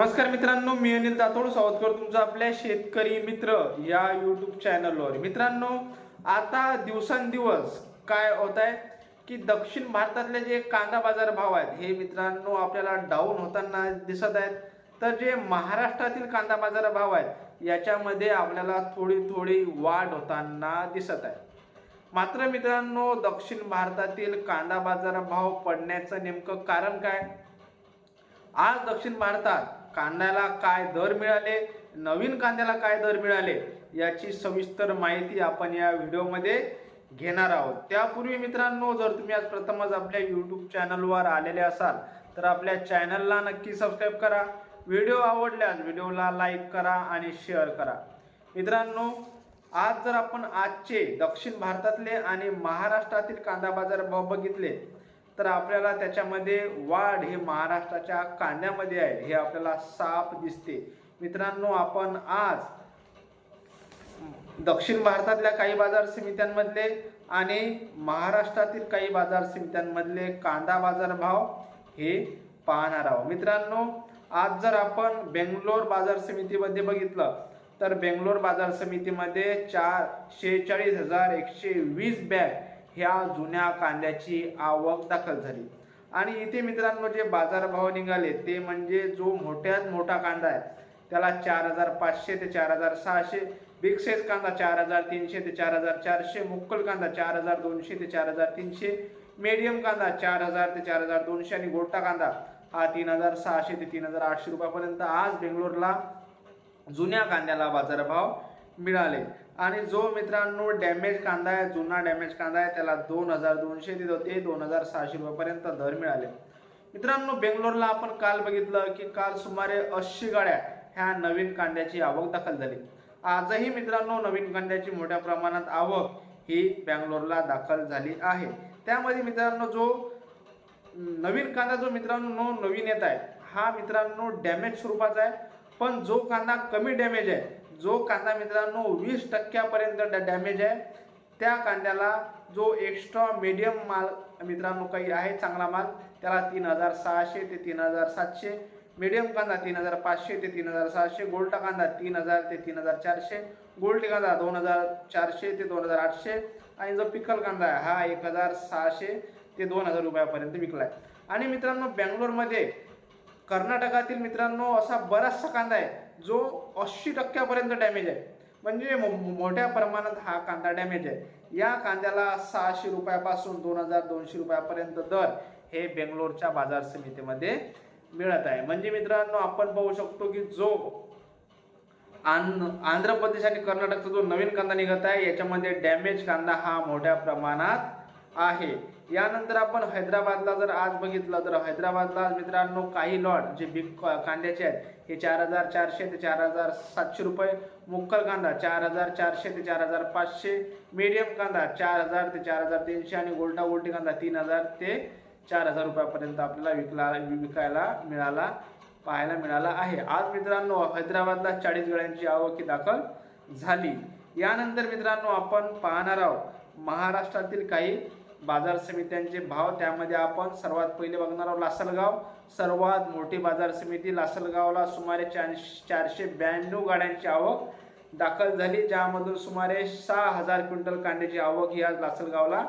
नमस्कार मित्रांनो मी अनिल दातोड. सावधकर तुमचं आपल्या शेतकरी मित्र या युट्यूब चॅनलवर मित्रांनो आता दिवसांदिवस काय होत आहे की दक्षिण भारतातले जे कांदा बाजार भाव आहेत हे मित्रांनो आपल्याला डाऊन होताना दिसत आहेत. तर जे महाराष्ट्रातील कांदा बाजार भाव आहेत याच्यामध्ये आपल्याला थोडी थोडी वाढ होताना दिसत आहे. मात्र मित्रांनो दक्षिण भारतातील कांदा बाजार भाव पडण्याचं नेमकं कारण काय? आज दक्षिण भारतात कांद्याला काय दर मिळाले? नवीन कांद्याला काय दर मिळाले? याची सविस्तर माहिती आपण या व्हिडिओमध्ये घेणार आहोत. त्यापूर्वी मित्रांनो जर तुम्ही आज प्रथमच आपल्या यूट्यूब चॅनलवर आलेले असाल तर आपल्या चॅनलला नक्की सबस्क्राईब करा. व्हिडिओ आवडल्यास व्हिडिओला लाईक करा आणि शेअर करा. मित्रांनो आज जर आपण आजचे दक्षिण भारतातले आणि महाराष्ट्रातील कांदा बाजार भाव बघितले तर आपल्याला त्याच्यामध्ये वाढ हे महाराष्ट्राच्या कांद्यामध्ये आहे हे आपल्याला साफ दिसते. मित्रांनो आपण आज दक्षिण भारतातल्या काही बाजार समित्यांमधले आणि महाराष्ट्रातील काही बाजार समित्यांमधले कांदा बाजार भाव हे पाहणार आहोत. मित्रांनो आज जर आपण बेंगलोर बाजार समितीमध्ये बघितलं तर बेंगलोर बाजार समितीमध्ये चार शेहेचाळीस हजार एकशे वीस बॅग ह्या जुन्या कांद्याची आवक दाखल झाली. आणि इथे मित्रांनो जे बाजारभाव निघाले ते म्हणजे जो मोठ्यात मोठा कांदा आहे त्याला चार हजार पाचशे ते चार हजार सहाशे बिग साईज कांदा चार हजार तीनशे ते चार हजार चारशे मुक्कल कांदा चार हजार दोनशे ते चार हजार तीनशे मीडियम कांदा चार हजार ते चार हजार दोनशे आणि गोटा कांदा हा तीन हजार सहाशे ते तीन हजार आठशे रुपयापर्यंत आज बेंगलोरला जुन्या कांद्याला बाजारभाव मिळाले. आणि जो मित्रांनो डॅमेज कांदा आहे जुना डॅमेज कांदा आहे त्याला दोन हजार दोनशे तिथं ते दोन हजार सहाशे रुपयापर्यंत दर मिळाले. मित्रांनो बेंगलोरला आपण काल बघितलं की काल सुमारे ऐंशी गाड्या ह्या नवीन कांद्याची आवक दाखल झाली. आजही मित्रांनो नवीन कांद्याची मोठ्या प्रमाणात आवक ही बँगलोरला दाखल झाली आहे. त्यामध्ये मित्रांनो जो नवीन कांदा जो मित्रांनो नवीन येत आहे हा मित्रांनो डॅमेज स्वरूपाचा आहे. पण जो कांदा कमी डॅमेज आहे जो कांदा मित्रांनो वीस टक्क्यापर्यंत डॅमेज आहे त्या कांद्याला जो एक्स्ट्रा मीडियम माल मित्रांनो काही आहे चांगला माल त्याला तीन हजार सहाशे ते तीन हजार सातशे मीडियम कांदा तीन हजार पाचशे ते तीन हजार सहाशे गोल्टा कांदा तीन हजार ते तीन हजार चारशे गोल्ड कांदा दोन हजार चारशे ते दोन हजार आठशे आणि जो पिकल कांदा आहे हा एक हजार सहाशे ते दोन हजार रुपयापर्यंत विकला आहे आणि मित्रांनो बँगलोरमध्ये कर्नाटकातील मित्रांनो असा बराचसा कांदा आहे जो ऐंशी टक्क्यापर्यंत डॅमेज आहे. म्हणजे मोठ्या प्रमाणात हा कांदा डॅमेज आहे. या कांद्याला सहाशे रुपयापासून दोन हजार दोनशे रुपयापर्यंत दर हे बेंगलोरच्या बाजार समितीमध्ये मिळत आहे. म्हणजे मित्रांनो आपण पाहू शकतो की जो आंध्र प्रदेश आणि कर्नाटकचा जो नवीन कांदा निघत आहे याच्यामध्ये डॅमेज कांदा हा मोठ्या प्रमाणात आहे. यानंतर आपण हैदराबादला जर आज बघितलं तर हैदराबादला मित्रांनो काही लॉट जे बिग कांद्याचे आहेत हे चार हजार चारशे ते चार हजार सातशे रुपये मुक्कल कांदा चार हजार चारशे ते चार हजार पाचशे मीडियम कांदा चार हजार ते चार हजार तीनशे आणि गोल्टा गोल्टी कांदा तीन हजार ते चार हजार रुपयापर्यंत आपल्याला विकला विकायला मिळाला पाहायला मिळाला आहे. आज मित्रांनो हैदराबादला चाळीस गळ्यांची आवक ही दाखल झाली. यानंतर मित्रांनो आपण पाहणार आहोत महाराष्ट्रातील काही बाजार समित्यांचे भाव त्यामध्ये आपण सर्वात पहिले बघणार आहोत लासलगाव. सर्वात मोठी बाजार समिती लासलगावला सुमारे चारशे चारशे ब्याण्णव गाड्यांची आवक दाखल झाली ज्यामधून सुमारे सहा हजार क्विंटल कांद्याची आवक ही आज लासलगावला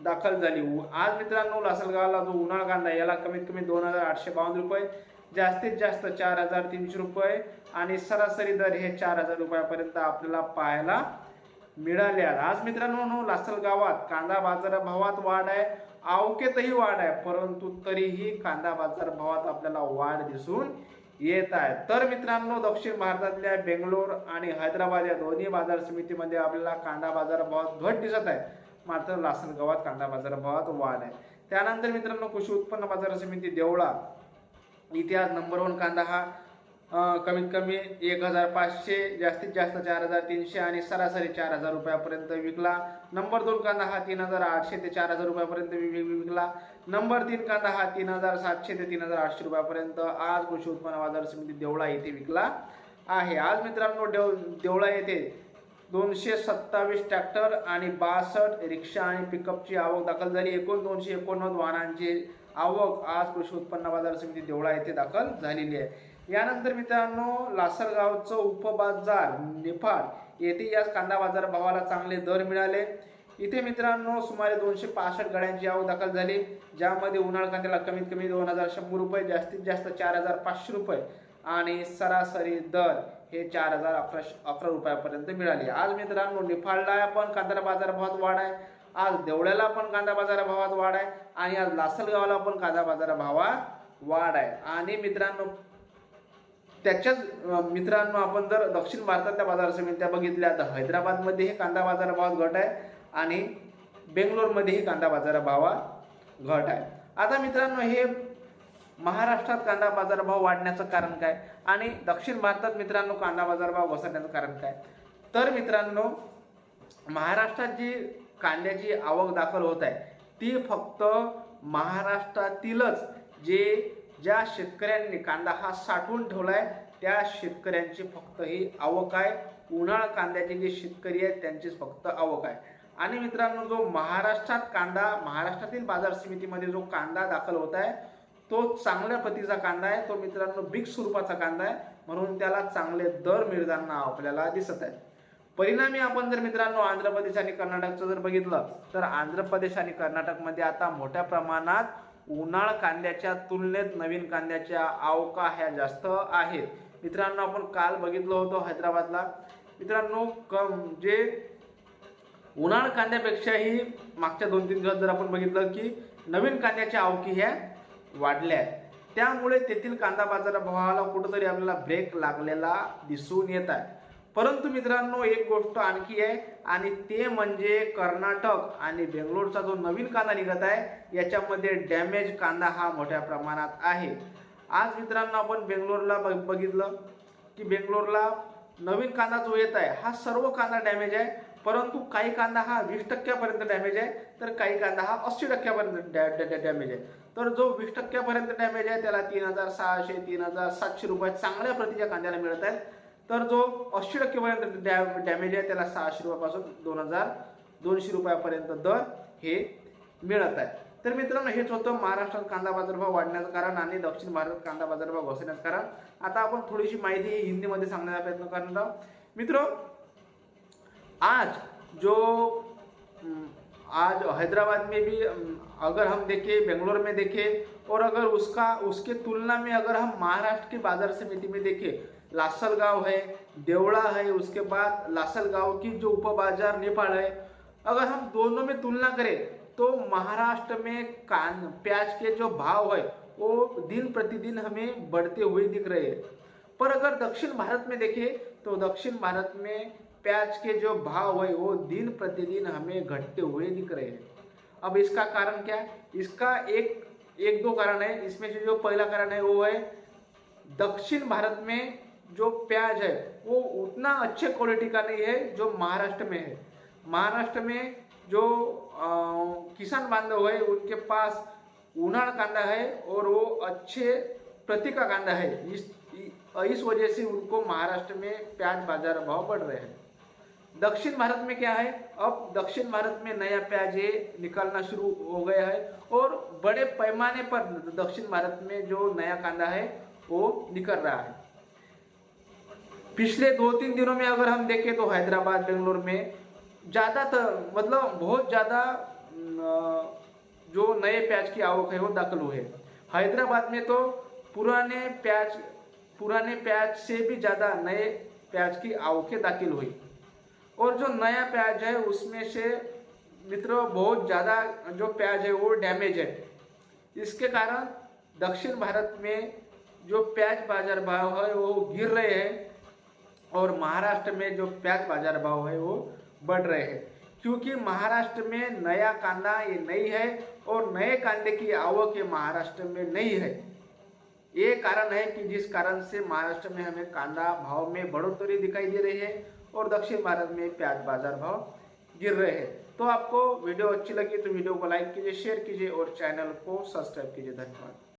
दाखल झाली. उ- आज मित्रांनो लासलगावला जो उन्हाळ कांदा याला कमीत कमी दोन हजार आठशे बावन्न रुपये जास्तीत जास्त चार हजार तीनशे रुपये आणि सरासरी दर हे चार हजार रुपयापर्यंत आपल्याला पाहायला मिळाल्या. आज मित्रांनो लासल गावात कांदा बाजार भावात वाढ आहे. आवकेतही वाढ आहे. परंतु तरीही कांदा बाजार भावात आपल्याला वाढ दिसून येत आहे. तर मित्रांनो दक्षिण भारतातल्या बेंगलोर आणि हैदराबाद या दोन्ही बाजार समितीमध्ये आपल्याला कांदा बाजार भावात घट दिसत आहे. मात्र लासलगावात कांदा बाजार भावात वाढ आहे. त्यानंतर मित्रांनो कृषी उत्पन्न बाजार समिती देवळा. इतिहास नंबर वन कांदा हा कमीत कमी एक हजार पाचशे जास्तीत जास्त चार हजार तीनशे आणि सरासरी चार हजार रुपयापर्यंत विकला. नंबर दोन कांदा हा तीन हजार आठशे ते चार हजार रुपयापर्यंत विकला. नंबर तीन कांदा हा तीन हजार सातशे ते तीन हजार आठशे रुपयापर्यंत आज कृषी उत्पन्न बाजार समिती देवळा येथे विकला आहे. आज मित्रांनो देव देवळा येथे दोनशे सत्तावीस ट्रॅक्टर आणि बासष्ट रिक्षा आणि पिकअपची आवक दाखल झाली. एकूण दोनशे एकोणनव्वद वाहनांची आवक आज कृषी उत्पन्न बाजार समिती देवळा येथे दाखल झालेली आहे. यानंतर मित्रांनो लासलगावचं उपबाजार निफाड येथे या कांदा बाजार भावाला चांगले दर मिळाले. इथे मित्रांनो सुमारे दोनशे पासष्ट गाड्यांची आवक दाखल झाली ज्यामध्ये उन्हाळ कांद्याला कमीत कमी दोन हजार शंभर रुपये जास्तीत जास्त चार हजार पाचशे रुपये आणि सरासरी दर हे चार हजार अकरा अकरा रुपयापर्यंत मिळाले. आज मित्रांनो निफाडला पण कांदा बाजार भावात वाढ आहे. आज देवळ्याला पण कांदा बाजार भावात वाढ आहे आणि आज लासलगावला पण कांदा बाजार भावात वाढ आहे. आणि मित्रांनो त्याच्याच मित्रांनो आपण जर दक्षिण भारतातल्या बाजार समित्या बघितल्या तर हैदराबादमध्येही कांदा बाजारभावात घट आहे आणि बेंगलोरमध्येही कांदा बाजारभावात घट आहे. आता मित्रांनो हे महाराष्ट्रात कांदा बाजारभाव वाढण्याचं कारण काय? आणि दक्षिण भारतात मित्रांनो कांदा बाजारभाव घसरण्याचं कारण काय? तर मित्रांनो महाराष्ट्रात जी कांद्याची आवक दाखल होत आहे ती फक्त महाराष्ट्रातीलच जे ज्या शेतकऱ्यांनी कांदा हा साठवून ठेवलाय त्या शेतकऱ्यांची फक्त ही आवक आहे. उन्हाळ कांद्याचे जे शेतकरी आहेत त्यांचीच फक्त आवक आहे. आणि मित्रांनो जो महाराष्ट्रात कांदा महाराष्ट्रातील बाजार समितीमध्ये जो कांदा दाखल होत आहे तो चांगल्या प्रतीचा कांदा आहे. तो मित्रांनो बिग स्वरूपाचा कांदा आहे. म्हणून त्याला चांगले दर मिळताना आपल्याला दिसत आहे परिणामी आपण जर मित्रांनो आंध्र प्रदेश आणि कर्नाटकचं जर बघितलं तर आंध्र प्रदेश आणि कर्नाटकमध्ये आता मोठ्या प्रमाणात उन्हाळ कांद्याच्या तुलनेत नवीन कांद्याच्या आवका ह्या जास्त आहेत. मित्रांनो आपण काल बघितलं होतं हैदराबादला. मित्रांनो कम जे उन्हाळ कांद्यापेक्षाही मागच्या दोन तीन दिवस जर आपण बघितलं की नवीन कांद्याच्या आवकी ह्या वाढल्या आहेत. त्यामुळे तेथील कांदा बाजारा भावाला कुठंतरी आपल्याला ब्रेक लागलेला दिसून येत आहे. परंतु मित्रांनो एक गोष्ट आणखी आहे आणि ते म्हणजे कर्नाटक आणि बेंगलोरचा जो नवीन कांदा निघत आहे याच्यामध्ये डॅमेज कांदा हा मोठ्या प्रमाणात आहे. आज मित्रांनो आपण बेंगलोरला बघ बघितलं की बेंगलोरला नवीन कांदा जो येत आहे हा सर्व कांदा डॅमेज आहे. परंतु काही कांदा हा वीस टक्क्यापर्यंत डॅमेज आहे तर काही कांदा हा अस्सी टक्क्यापर्यंत डॅ डॅ डॅमेज आहे. तर जो वीस टक्क्यापर्यंत डॅमेज आहे त्याला तीन हजार सहाशे तीन हजार सातशे रुपये चांगल्या प्रतीच्या कांद्याला मिळत आहेत. तर जो अस्सी टक्केपर्यंत डॅ डॅमेज आहे त्याला सहाशे रुपयापासून दोन हजार दोनशे रुपयापर्यंत दर हे मिळत आहे. तर मित्रांनो हेच होतं महाराष्ट्रात कांदा बाजारभाव वाढण्याचं कारण आणि दक्षिण भारतात कांदा बाजारभाव घसरण्याचं कारण. आता आपण थोडीशी माहिती ही हिंदीमध्ये सांगण्याचा प्रयत्न करणार आहोत. मित्र आज जो आज हैदराबाद में भी अगर हम देखें बेंगलोर में देखें और अगर उसका उसके तुलना में अगर हम महाराष्ट्र की बाजार समिति में देखें लासल गाँव है, देवड़ा है, उसके बाद लासल गाँव की जो उप बाज़ार नेपाल है। अगर हम दोनों में तुलना करें तो महाराष्ट्र में कान, प्याज के जो भाव है, वो दिन प्रतिदिन हमें बढ़ते हुए दिख रहे हैं। पर अगर दक्षिण भारत में देखें तो दक्षिण भारत में प्याज के जो भाव है, वो दिन प्रतिदिन हमें घटते हुए दिख रहे हैं। अब इसका कारण क्या है? इसका एक एक दो कारण है। इसमें से जो पहला कारण है, वो है दक्षिण भारत में जो प्याज है वो उतना अच्छे क्वालिटी का नहीं है जो महाराष्ट्र में है। महाराष्ट्र में जो अ, किसान बांधव है उनके पास उन्हाळ कांदा है और वो अच्छे प्रति का कांदा है। इस इस वजह से उनको महाराष्ट्र में प्याज बाज़ार भाव बढ़ रहे हैं। दक्षिण भारत में क्या है? अब दक्षिण भारत में नया प्याज ये निकलना शुरू हो गया है और बड़े पैमाने पर दक्षिण भारत में जो नया कांदा है वो निकल रहा है। पिछले दो तीन दिनों में अगर हम देखें तो हैदराबाद, बेंगलोर में ज़्यादातर मतलब बहुत ज़्यादा जो नए प्याज की आवक है, वो दाखिल हुए। हैदराबाद में तो पुराने प्याज पुराने प्याज से भी ज़्यादा नए प्याज की आवकें दाखिल हुई। और जो नया प्याज है, उसमें से मित्रों बहुत ज़्यादा जो प्याज है, वो डैमेज है। इसके कारण दक्षिण भारत में जो प्याज बाज़ार भाव है, वो गिर रहे हैं। और महाराष्ट्र में जो प्याज बाज़ार भाव है वो बढ़ रहे हैं। क्योंकि महाराष्ट्र में नया कांदा ये नहीं है और नए कांदे की आवक ये महाराष्ट्र में नहीं है। ये कारण है कि जिस कारण से महाराष्ट्र में हमें कांदा भाव में बढ़ोतरी दिखाई दे रही है और दक्षिण भारत में प्याज बाज़ार भाव गिर रहे हैं। तो आपको वीडियो अच्छी लगी तो वीडियो को लाइक कीजिए, शेयर कीजिए और चैनल को सब्सक्राइब कीजिए। धन्यवाद।